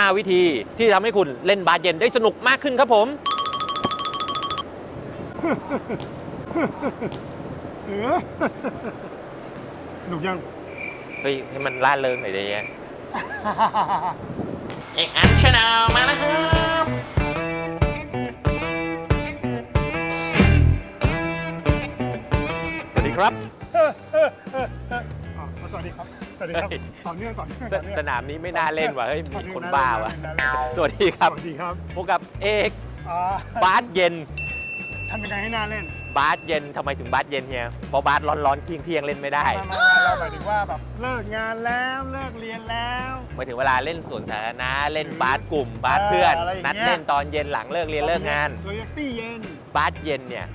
5 วิธีที่ทำให้คุณเล่นบาสเย็นได้สนุกมากขึ้นครับผมเออสนุกยัง เฮ้ย ให้มันล่าเริงหน่อยได้ยังเอกอันชาแนลมาแล้วครับสวัสดีครับ วัสดีครับเฮ้ยต่อเนื่องต่อเนื่องสต่อเนื่องสนามนี้ไม่น่าเล่นว่ะเฮ้ยต่อมีเนื่องคนบ้าวะน่เล่นน่าเล่นสวัสดีครับสวัสดีครับพบกับเอกอ่าบาสเย็นทำยังไงให้น่าเล่น บาสเย็นทำไมถึงบาสเย็นเฮียเพราะบาสร้อนๆเที่ยงเที่ยงๆเล่นไม่ได้มามามาเราหมายถึงว่าแบบเลิกงานแล้วเลิกเรียนแล้วหมายถึงเวลาเล่นสวนสาธารณะเล่นบาสกลุ่ม บาสเพื่อนเอออะไรอย่างเงี้นัยดเล่นตอนเย็นหลังเลิกเรียนเลิกงานโรยตี้เย็นบาสเย็นเนี่ย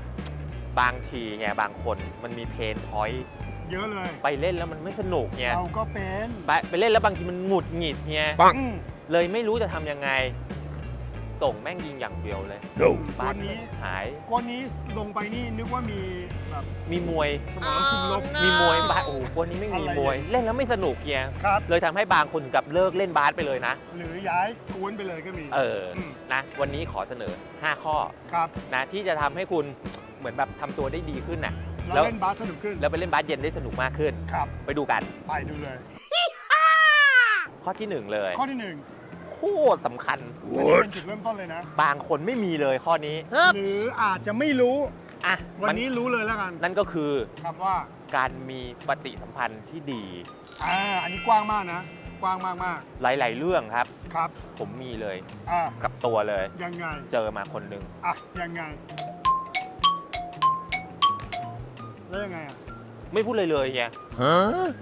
บางทีไงบางคนมันมีเพนพอยต์ เยอะเลย ไปเล่นแล้วมันไม่สนุกไงเราก็เป็นไปไปเล่นแล้วบางทีมันหงุดหงิดไงอืมเลยไม่รู้จะทำยังไง ส่งแม่งยิงอย่างเดียวเลยบาวัสนนี้หาย วันนี้ลงไปนี่นึกว่ามีแบบมีมวย สมองคุมลบ มีมวยบาสโอ้โหวันนี้ไม่มีอะไรมวย เล่นแล้วไม่สนุกไงครับ เลยทำให้บางคนถึงกับเลิกเล่นบาสไปเลยนะ หรือย้ายกวนไปเลยก็มีเอออ ม นะ วันนี้ขอเสนอ 5 ข้อ ครับ นะ ที่จะทำให้คุณ เหมือนแบบทำตัวได้ดีขึ้นน่ะ แล้แล้ววเล่นบาสสนุกขึ้นแล้วไปเล่นบาสเย็นได้สนุกมากขึ้น ครับ ไปดูกันไปดูเลย ข้อที่หนึ่งเลยข้อที่หนึ่งโคตรสำคัญ อันนี้เป็นจุดเริ่มต้นเลยนะ บางคนไม่มีเลยข้อนี้หรืออาจจะไม่รู้ อะวันมันนี้รู้เลยแล้วกัน นั่นก็คือครับว่า การมีปฏิสัมพันธ์ที่ดี อ่า อันนี้กว้างมากนะ กว้างมากมากหลาย ๆ เรื่องครับ ๆครับ ผมมีเลยอ่า กับตัวเลย ยังไง เจอมาคนหนึ่งอะ ยังไง แล้วยังไงอะ ไม่พูดเลยเลยไง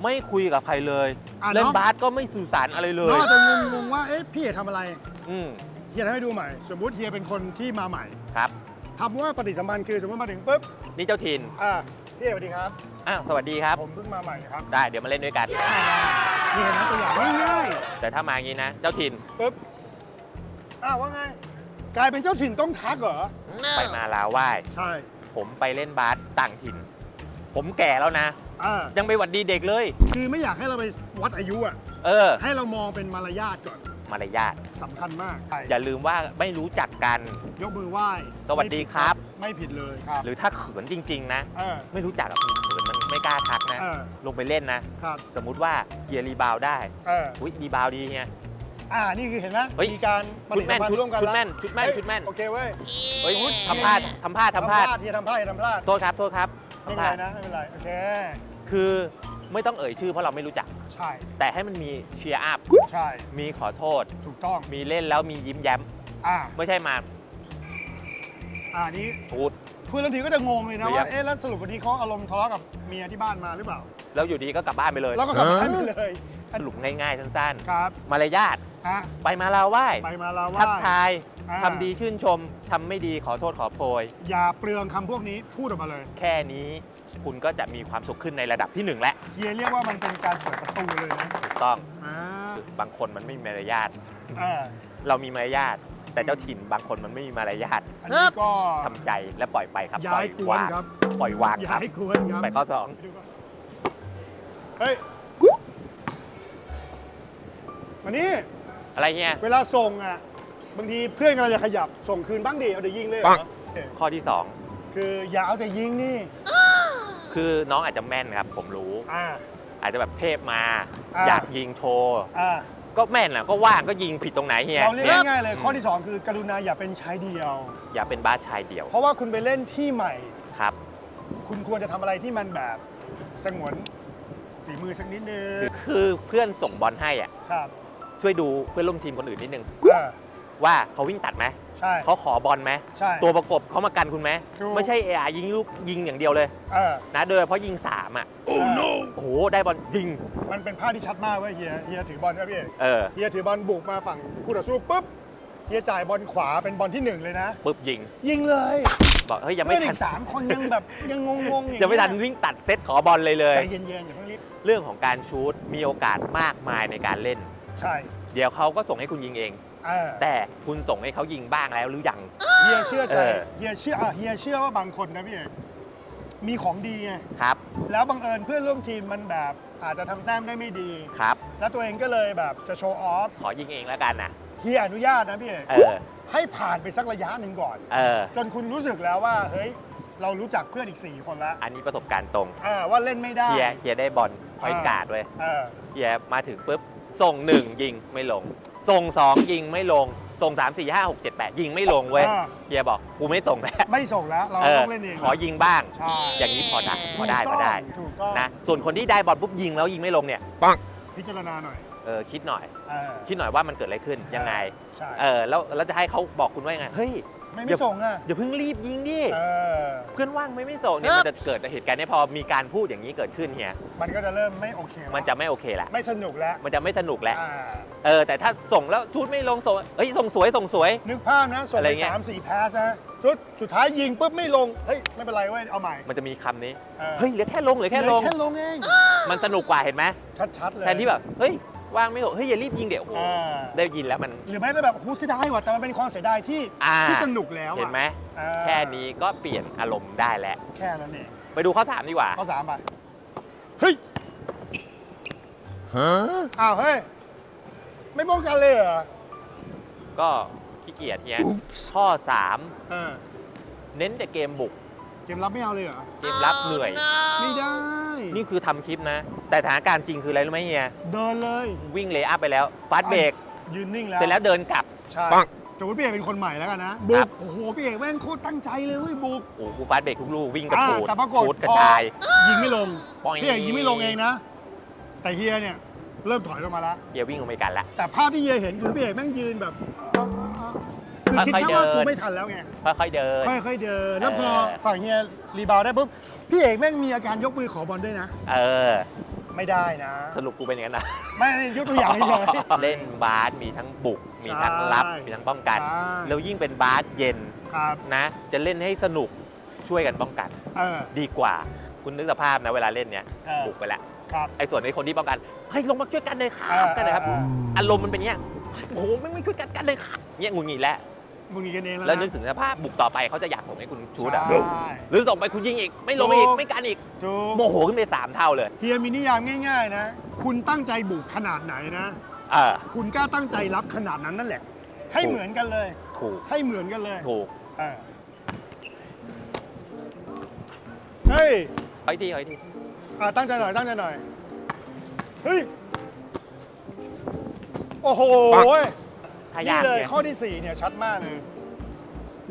ไม่คุยกับใครเลยอะเล่นน้องบาสก็ไม่สื่อสารอะไรเลน้องยอาจจะงงๆว่า เอ๊ะ พี่เอ๋ทำอะไร อืมเฮียทำให้ดูใหม่ สมมุติเฮียเป็นคนที่มาใหม่ครับ ทำว่าปฏิสัมพันธ์คือสมมติมาถึงปุ๊บ นี่เจ้าถิ่นอ่า พี่เอ๋สวัสดีครับ อ้าวสวัสดีครับ ผมเพิ่งมาใหม่ครับ ได้เดี๋ยวมาเล่นด้วยกัน นี่เห็นไหมตัวอย่างง่ายแต่ถ้ามาอย่างนี้นะ เจ้าถิ่นๆปุ๊บ อ้าวว่าไง กลายเป็นเจ้าถิ่นต้องทักเหรอ ไปมาลาไหว้ ใช่ ผมไปเล่นบาสต่างถิ่น ผมแก่แล้วนะ อ่ายังไปหวัดดีเด็กเลย คือไม่อยากให้เราไปวัดอายุอะ เออ ให้เรามองเป็นมารยาทก่อนมารยาทสำคัญมากอย่าลืมว่าไม่รู้จักกัน ยกมือไหว้สวัสดีครับ ไม่ผิดเลยครับหรือถ้าเขินจริง ๆ นะ เออ ไม่รู้จักกับคนเขินมันไม่กล้าทักนะ เออ ลงไปเล่นนะ ครับสมมุติว่าเฮียรีบาวได้ เอออุ้ยรีบาวดีเฮีย อ่านี่คือเห็นไหมเฮ้ยมีการปชุดฏิแม่สันมพันชุดธ์ร่วมกันชุดล้วแม่นชุดแม่น เฮ้ยชุดแม่นโอเคเว้ยเฮ้ยทำพลาดทำพลาดทำพลาดเฮียทำพลาดเฮียทำพลาดโทษครับโทษครับ ไม่ทำเป็นพไรลาดนะไม่เป็นไร โอเค คือไม่ต้องเอ่ยชื่อเพราะเราไม่รู้จัก ใช่ แต่ให้มันมีเชียร์อัพ ใช่ มีขอโทษ ถูกต้อง มีเล่นแล้วมียิ้มแย้ม อ่า ไม่ใช่มาอ่านี้พูด พูดทันทีก็จะงงเลยนะไม่อยาว่ากเอ๊ะ แล้วสรุปวันนี้เขาอารมณ์ทะเลาะกับเมียที่บ้านมาหรือเปล่า แล้วอยู่ดีก็กลับบ้านไปเลย แล้วก็กลับบ้านไปเลย สรุปง่ายๆสั้นครับๆมารยาทฮะไปมาลาไหว้ ไปมาลาไหว่าทักทาย อ่า ทำดีชื่นชมทำไม่ดีขอโทษขอโพย อย่าเปลืองคำพวกนี้พูดออกมาเลยแค่นี้คุณก็จะมีความสุขขึ้นในระดับที่หนึ่งแล้วเฮียเรียกว่ามันเป็นการเปิดประตูเลยนะถูกต้องอ่าบางคนมันไม่มีมารยาทอ่าเรามีมารยาท แต่เจ้าถิ่นบางคนมันไม่มีมารยาทอันนี้ก็ทำใจและปล่อยไปครับย้าปล่อยกวนวางครับปล่อยวางคย้ารับ ยกวนครับ ไปข้อสองไปดูก่อนเฮ้ย มานี่ อะไรเงี้ย เวลาส่งอะ บางทีเพื่อนกำลังจะขยับส่งคืนบ้างดิเอาแต่ยิงเลยเหรอข้อที่สองคืออย่าเอาแต่ยิงนี่คือน้องอาจจะแม่นครับ ผมรู้ อ่า อาจจะแบบเทพมา อ่า อยากยิงโชว์อ่าก็แม่นอะก็ว่างก็ยิงผิดตรงไหนเฮียเราเรียกนี่ง่ายๆเลย ข้อที่สองคือกรุณาอย่าเป็นชายเดียว อย่าเป็นบ้าสชายเดี่ยวเพราะว่าคุณไปเล่นที่ใหม่ ครับ คุณควรจะทำอะไรที่มันแบบสงวนฝีมือสักนิดนึงคือคือเพื่อนส่งบอลให้อะครับช่วยดูเพื่อนร่วมทีมคนอื่นนิดนึง อ่า ว่าเขาวิ่งตัดไหมใช่ เขาขอบอลไหมใช่ตัวประกบเขามากันคุณไหมดูไม่ใช่เอยิงลูกยิงอย่างเดียวเลยเออ นะโดยเฉพาะยิงสามอะโอ้ no โอ้โหได้บอลยิงมันเป็นภาพที่ชัดมากเว้ยเฮียเฮียถือบอลใช่ไหมพี่เอกเออเฮียถือบอลบุกมาฝั่งคู่ต่อสู้ปุ๊บเฮียจ่ายบอลขวาเป็นบอลที่หนึ่งเลยนะ ปุ๊บยิงยิงเลยบอกเฮ้ยยังไม่เพื่อนทัอีนกสามคนยังแบบยังงงๆอย่างยังไม่ทันเงี้วิ่งตัดเซตขอบอลเลยเลย ใจเย็นๆอย่าเพิ่งรีบเรื่องของการชูตมีโอกาสมากมายในการเล่น ใช่ เดี๋ยวเขาก็ส่งให้คุณยิงเอง เออ แต่คุณส่งให้เขายิงบ้างแล้วหรือยัง เฮียเชื่อใจเออ เฮียเชื่ออะเฮียเชื่อว่าบางคนนะพี่เอกมีของดีไงครับแล้วบังเอิญเพื่อนร่วมทีมมันแบบอาจจะทำแต้มได้ไม่ดี ครับ แล้วตัวเองก็เลยแบบจะโชว์ออฟขอยิงเองแล้วกันนะ เฮียอนุญาตนะพี่เอกเออ ให้ผ่านไปสักระยะหนึ่งก่อน เออ จนคุณรู้สึกแล้วว่า เฮ้ย เรารู้จักเพื่อนอีก 4 คนแล้วอันนี้ประสบการณ์ตรงเออว่าเล่นไม่ได้เฮียเฮียได้บอลพอยการ์ดเว้ยเออเฮียมาถึงปุ๊บส่งหนึ่งยิงไม่ลง ส่งสองยิงไม่ลง ส่งสามสี่ห้าหกเจ็ดแปดยิงไม่ลงเว้ยอ่า เฮียบอกกูไม่ส่งแล้วไม่ส่งแล้ว เราเออต้องเล่นเอง ขอยิงบ้าง ใช่ อย่างนี้พอได้พอได้ถูพกอต้องได้ถูกต้อง นะ ส่วนคนที่ได้บอลปุ๊บยิงแล้วยิงไม่ลงเนี่ยพิจารณาหน่อยเออคิดหน่อย เออคิดหน่อยว่ามันเกิดอะไรขึ้นยังไง ใช่ เออแล้วแล้วจะให้เขาบอกคุณว่ายังไง เฮ้ย ไม่เดี๋ไม่ยวส่งอะอย่าเพิ่งรีบยิงดิเออเพื่อนว่างไม่ไม่ส่งเนี่ยมันจะเกิดเหตุการณ์เนี้พอมีการพูดอย่างนี้เกิดขึ้นเฮียมันก็จะเริ่มไม่โอเคแล้วมันจะไม่โอเคละไม่สนุกแล้วมันจะไม่สนุกแล้วอ่าเออแต่ถ้าส่งแล้วชุดไม่ลงส่งเฮ้ยส่งสวยส่งสวย นึกภาพนะส่งอะไรไปเงี้ย สามสี่แพสนะสุดสุดท้ายยิงปุ๊บไม่ลงเฮ้ยไม่เป็นไรเว้ยเอาใหม่ มันจะมีคำนี้ออ เฮ้ยเหลือแค่ลงเหลือแค่ลงแค่ลงเองมันสนุกกว่าเห็นไหมชัดๆเลยแทนที่แบบเฮ้ย ว่างไม่หกเฮ้ยอย่ารีบยิงเดี๋ยวโอ้โหอ่า ได้ยินแล้วมัน หรือไม่ก็แบบโอ้โหเสียดายว่ะแต่มันเป็นความเสียดายที่อ่า ที่สนุกแล้วอะเห็นไหมอ่าแค่นี้ก็เปลี่ยนอารมณ์ได้แล้ว แค่นั้นเองไปดูข้อถามดีกว่า ข้อสามไปเฮ้ยอ้าวเฮ้ยไม่ป้องกันเลยเหรอก็ขี้เกียจเฮียข้อ เออ3 เน้นแต่เกมบุก เกมรับไม่เอาเลยเหรอเกมรับเหนื่อย ไม่ได้นี่คือทำคลิปนะ แต่สถานการณ์จริงคืออะไรรู้ไหมเฮียเดินเลยวิ่งเลย์อัพไปแล้วฟาสเบรกยืนนิ่งแล้วเสร็จแล้วเดินกลับ ใช่สมมติพี่เอกเป็นคนใหม่แล้วกันนะบุครักบโอ้โหพี่เอกแม่งโคตรตั้งใจเลยเว้ยบุก โอ้โหกูฟาสเบรกทุกลูกวิ่งกระอ่าชูดแต่ปรากฏชูดกระพอจาย ยิงไม่ลงปอย พี่เอกยิงไม่ลงเองนะ แต่เฮียเนี่ยเริ่มถอยลงมาแล้ว เฮียวิ่งลงไปกันละ แต่ภาพที่เฮียเห็นคือพี่เอกแม่งยืนแบบคือคิดค่อยๆแค่ว่าเดิน กูไม่ทันแล้วไงค่อยๆเดิน ค่อย ๆ เดิน แล้วพอเออ ฝั่งเฮียรีบาวด์ได้ปุ๊บพี่เอกแม่งมีอาการยกมือขอบอลด้วยนะ เออ ไม่ได้นะ สรุปกูเป็นอย่างนั้นนะ ไม่ยกตัวอย่างเฉย เล่นบาสมีทั้งบุก มีทั้งรับ ใช่มีทั้งป้องกัน ใช่ แล้วยิ่งเป็นบาสเย็นๆครับ นะ จะเล่นให้สนุกช่วยกันป้องกัน เออ ดีกว่า คุณนึกสภาพนะเวลาเล่นเนี่ยเออ บุกไปแล้วครับ ไอ้ส่วนไอ้คนที่ป้องกันเฮ้ยลงมาช่วยกันเลยครัเอบอกันเลยครับเออ อารมณ์มันเป็นเงี้ยโอ้โหไม่ไม่ช่วยกันกันเลยครับเนี่ยงุนงีแล้ว มึงมีกันเองแล้วแล้วนะนึกถึงสภาพบุกต่อไปเขาจะอยากส่งให้คุณชูดอะใช่ หรือส่งไปคุณยิงอีก ไม่ลงอีกถูกไม่กันอีกถูกโมโหขึ้นไปสามเท่าเลยเฮียมีนิยามง่าย ๆ นะ คุณตั้งใจบุกขนาดไหนนะ เออ คุณกล้าตั้งใจรับขนาดนั้นนั่นแหละ ให้ถูก เหมือนกันเลย ถูกให้เหมือนกันเลยถูกเออเฮ้ยเฮ้ยทีเฮ้ยทีอะตั้งใจหน่อยตั้งใจหน่อยเฮ้ยโอ้โห ถ้านี่ยากเลยเนี่ยข้อที่ 4 เนี่ยชัดมากเลย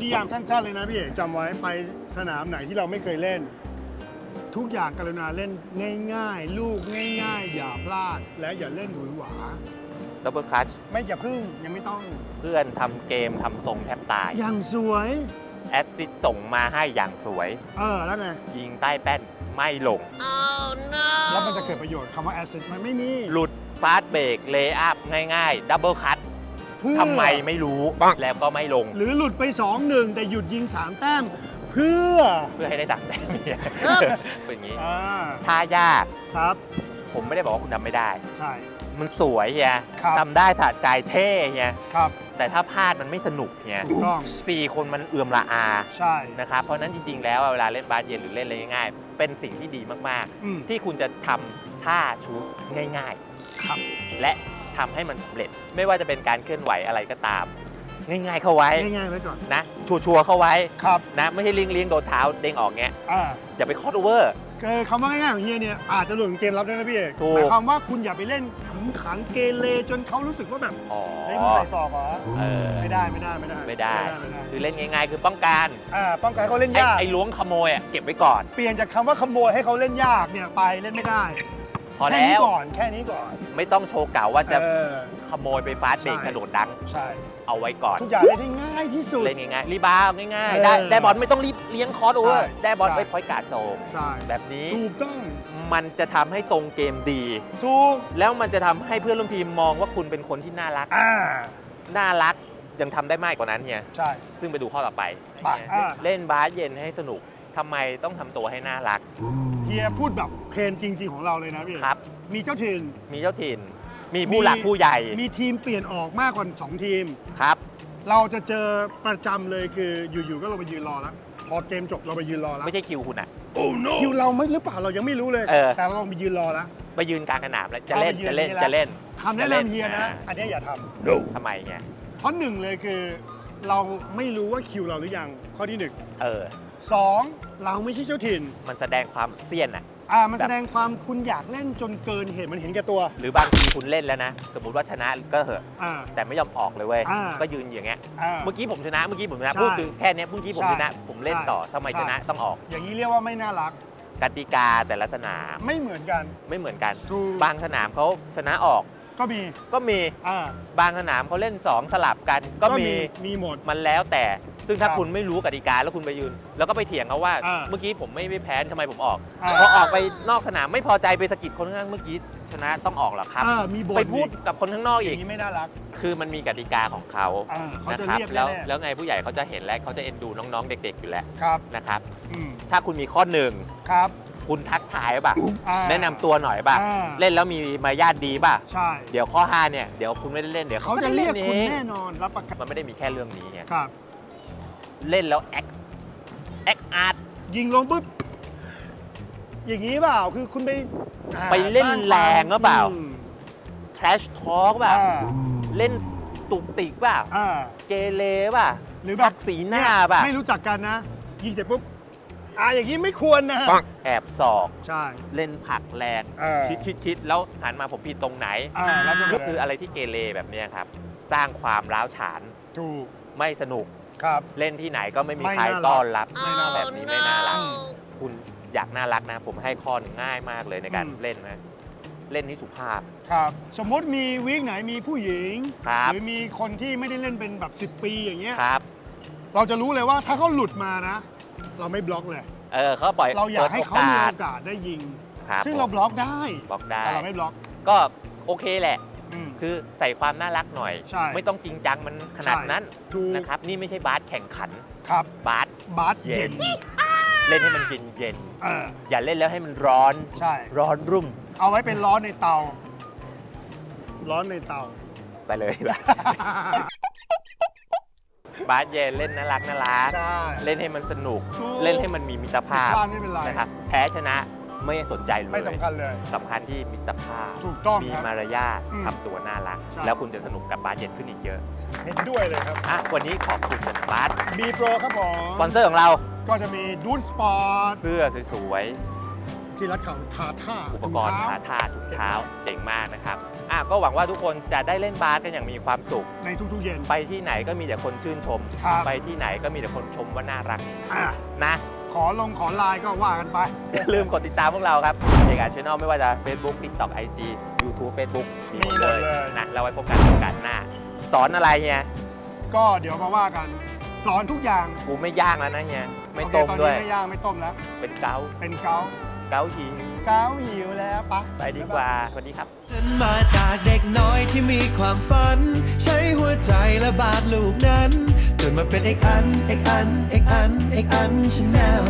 นิยามสั้นๆเลยนะพี่เอกจำไว้ไปสนามไหนที่เราไม่เคยเล่น ทุกอย่างกรุณาเล่นง่ายๆ ลูกง่าย ๆ อย่าพลาด และอย่าเล่นหวือหวา ดับเบิลคลัชไม่อย่าพึ่งยังไม่ต้อง เพื่อนทำเกมทำทรงแทบตาย อย่างสวยแอสซิสส่งมาให้อย่างสวย เออแล้วไงยิงใต้แป้นไม่ลง แล้วมันจะเกิดประโยชน์คำว่า assist มันไม่มี หลุดฟาสเบรกเลย์อัพง่ายๆ ดับเบิลคัต เพื่อ ทำไมไม่รู้แล้วก็ไม่ลง หรือหลุดไป 2-1 แต่หยุดยิง 3 แต้ม เพื่อเพื่อให้ได้สั่งแต้มเนี่ยเป็นอย่างนี้อ่าถ้ายากครับ ผมไม่ได้บอกว่าคุณทำไม่ได้ ใช่ มันสวยเฮียครับ ทำได้ถะใจเท่เฮียครับแต่ถ้าพลาดมันไม่สนุกเฮียถูกต้องสี่คนมันเอื่อมละอา ใช่ นะครับ เพราะฉะนั้นจริง ๆ แล้วเวลาเล่นบาสเย็นหรือเล่นอะไรง่ายๆ เป็นสิ่งที่ดีมากอืม ๆ ที่คุณจะทำท่าชูตง่าย ครับ ๆ และ ทำให้มันสำเร็จ ไม่ว่าจะเป็นการเคลื่อนไหวอะไรก็ตาม ง่ายๆเข้าไว้ง่ายๆไว้ก่อนนะ ชัวร์ๆเข้าไว้ครับนะไม่ใช่เลี้ยงเลี้ยงๆโดนเท้าเด้งออกเงี้ยอ่าอย่าไปคอร์ดโอเวอร์คือคำว่าง่ายๆของเฮียเนี่ยอาจจะหลุดเกมรับได้นะพี่เอกถูกหมายความว่าคุณอย่าไปเล่นขำขังเกเรจนเขารู้สึกว่าแบบอ๋อเฮ้ยมึงใส่ศอกเหรอเออไม่ได้ไม่ได้ไม่ได้ไม่ได้ไม่ได้ คือเล่นง่ายๆ คือป้องกันอ่าป้องกันให้เขาเล่นไอ้ยากไอ้ล้วงขโมยอะเก็บไว้ก่อน เปลี่ยนจากคำว่าขโมยให้เขาเล่นยากเนี่ยไปเล่นไม่ได้ พอแค่แล้นี้ว ก่อนแค่นี้ก่อนไม่ต้องโชว์เก่าว่าจะเออ ขโมยไปฟาสต์เบรกใช่ กระโดดดังใช่ เอาไว้ก่อน ทุกอย่างเล่นได้ง่ายที่สุด เล่นง่ายๆรีบาวง่ายเออๆได้ได้บอลไม่ต้องรีบเลี้ยงคอร์ดโอเวอร์ใช่ได้บอลใช่ ไว้พอยการ์ดโซงใช่แบบนี้ถูกต้องมันจะทำให้ทรงเกมดี ถูกแล้วมันจะทำให้เพื่อนร่วมทีมมองว่าคุณเป็นคนที่น่ารัก อ่าน่ารักยังทำได้มากกว่านั้นเนี่ย ใช่ ซึ่งไปดูข้อต่อไป ไปอ่าเล่นบาสเย็นให้สนุก ทำไมต้องทำตัวให้น่ารัก เฮียพูดแบบเพลนจริง ๆ ของเราเลยนะพี่ครับ มีเจ้าถิ่นมีเจ้าถิ่น มีผู้หลักผู้ใหญ่มีทีมเปลี่ยนออกมากกว่า2ทีม ครับ เราจะเจอประจำเลยคืออยู่ๆก็เราไปยืนรอแล้วพอเกมจบเราไปยืนรอแล้วไม่ใช่คิวคุณอะคิวเราไม่หรือเปล่าเรายังไม่รู้เลย เออ แต่เราลองไปยืนรอแล้วไปยืนกลางสนามแล้วจะเล่นเอาไปยืนจะเล่นนี่ละจะเล่นคำแนะจล่นำเฮียนะ อ่าอันเนี้ยอย่าทำทำไมเงี้ยเพราะหนึ่งเลยคือ เราไม่รู้ว่าคิวเราหรือยังข้อที่หนึ่งเออ สอง เราไม่ใช่เจ้าถิ่น มันแสดงความเซียนอะ อ่ามันแบบแสดงความคุณอยากเล่นจนเกินเหตุมันเห็นแก่ตัว หรือบางทีคุณเล่นแล้วนะ สมมติว่าชนะก็เหอะ อ่า แต่ไม่ยอมออกเลยเว้ย อ่า ก็ยืนอย่างเงี้ย อ่า เมื่อกี้ผมชนะ เมื่อกี้ผมชนะ ใช่พูดถึงแค่เนี้ยเมื่อกี้ผมใช่ชนะผมเล่นต่อใช่ ทำไมใช่ชนะต้องออก อย่างนี้เรียกว่าไม่น่ารัก กติกาแต่ละสนามไม่เหมือนกัน ไม่เหมือนกัน ถูก บางสนามเขาชนะออก ก็มี ก็มี อ่าบางสนามเขาเล่น 2 สลับกัน ก็มี มีหมด มันแล้วแต่ ซึ่งถ้าครับคุณไม่รู้กติกาแล้วคุณไปยืน แล้วก็ไปเถียงเขาว่าอ่าเมื่อกี้ผมไม่ไม่แพ้ทำไมผมออกอ่า พอออกไปนอกสนามไม่พอใจไปสะกิดคนข้างๆเมื่อกี้ชนะต้องออกเหรอครับอ่ามีบทไปพูดกับคนข้างนอกออีกย่างนี้ไม่น่ารัก คือมันมีกติกาของเขาอ่าเขานะจะครับเรียกแล้วแน่ๆ แล้วไงผู้ใหญ่เขาจะเห็นและเขาจะเอ็นดูน้องๆ เด็ก ๆ อยู่แล้วครับนะครับ อืมถ้าคุณมีข้อหนึ่งครับคุณทักทายป่ะอ่า แนะนำตัวหน่อยป่ะอ่า เล่นแล้วมีมารยาทดีป่ะ ใช่เดี๋ยวข้อ5เนี่ยเดี๋ยวคุณไม่ได้เล่นเดี๋ยวเขาเขาจะจะเรีเรียยกกคุณเองแน่นอนรับประกันมันไม่ได้มีแค่เรื่องนี้ไง ครับ เล่นแล้วแอคแอคอาร์ตยิงลงปุ๊บ อย่างนี้เปล่า คือคุณไปอ่าไปเล่นสางความแรงหรือเปล่า อืม แทรชทอล์กป่ะอ่า เล่นตุกติกป่ะอ่า เกเรป่ะหรือแบบชักสีหน้าป่ะไม่รู้จักกันนะ ยิงเสร็จปุ๊บ อ่าอย่างนี้ไม่ควรนะแอบศอก ใช่ เล่นผลักแรงเออ ชิดชิดชิดแล้วหันมาผมผิดตรงไหน อ่าแล้วจะก็คืออะไรที่เกเรแบบเนี้ยครับ สร้างความร้าวฉานถูก ไม่สนุก ครับ เล่นที่ไหนก็ไม่มีไม่ใครน่ารัก ต้อนรับไม่น่ารักแบบนี้ไม่น่ารัก คุณอยากน่ารักนะ ผมให้ข้อหนึ่งง่ายมากเลยในการอืม เล่นนะ เล่นนี้สุภาพ ครับสมมติมีวีคไหนมีผู้หญิง ครับ หรือมีคนที่ไม่ได้เล่นเป็นแบบ 10 ปีอย่างเงี้ยครับ เราจะรู้เลยว่าถ้าเขาหลุดมานะ เราไม่บล็อกเลย เออเขาปล่อยเราอยากให้เขามีปิดโอโสกาสได้ยิง ครับซึ่งผมเราบล็อกได้บอกได้ แต่เราไม่บล็อก ก็โอเคแหละ อืม คือใส่ความน่ารักหน่อย ใช่ไม่ต้องจริงจังมันขนาดนั้นถูก นะครับ นี่ไม่ใช่บาสแข่งขัน ครับบาสบาสเย็เย็นนเล่นให้มันเย็นเย็นเออ ๆอย่าเล่นแล้วให้มันร้อนใช่ ร้อนรุ่มเอาไว้เป็นร้อนในเตา ร้อนในเตา ไปเลยบาสเย็นเล่นน่ารักน่ารัก ใช่ เล่นให้มันสนุก ถูกเล่นให้มันมีมิตรภาพพลาดไม่เป็นไร นะครับ แพ้ชนะ ไม่สนใจเลยไม่สำคัญเลย สำคัญที่มิตรภาพถูกต้องมีครับมารยาทอืมทำตัวน่ารัก ใช่ แล้วคุณจะสนุกกับบาสเย็นขึ้นอีกเยอะเห็นด้วยเลยครับอะวันนี้ขอบคุณบาสบีโปรครับผมสปอนเซอร์ของเราก็จะมีดูนสปอร์ตเสื้อสวยที่รัดเข่าทาท่าๆอุปกรณ์ขาท่าถุงเท้าเจ๋งมากนะครับอะก็หวังว่าทุกคนจะได้เล่นบาสกันอย่างมีความสุข ในทุกๆเย็น ไปที่ไหนก็มีแต่คนชื่นชม ครับ ไปที่ไหนก็มีแต่คนชมว่าน่ารักอะ นะข อลงขอไลน์ก็ว่ากันไป อย่าลืมกดติดตามพวกเราครับเอกอาช n น l ไม่ว่าจะ Facebook TikTok IG YouTube Facebook มีหมดมีหมเลดยเลย นะเราไว้พบกันโอกาสหน้า สอนอะไรเฮียก็เดี๋ยวมาว่ากัน สอนทุกอย่างกูไม่ย่างแล้วนะเฮียไม่โอเคต้มตอนด้วยนี้ไม่ย่างไม่ต้มแล้ว เป็นเกาเป็นเกา เกาหิว เกาหิวแล้วปะไปดีกว่าสวัสดีครับ ฉันมาจากเด็กน้อยที่มีความฝัน ใช้หัวใจและบาดลูกนั้น จนมาเป็นเอกอัน เอกอัน เอกอัน เอกอันชาแนล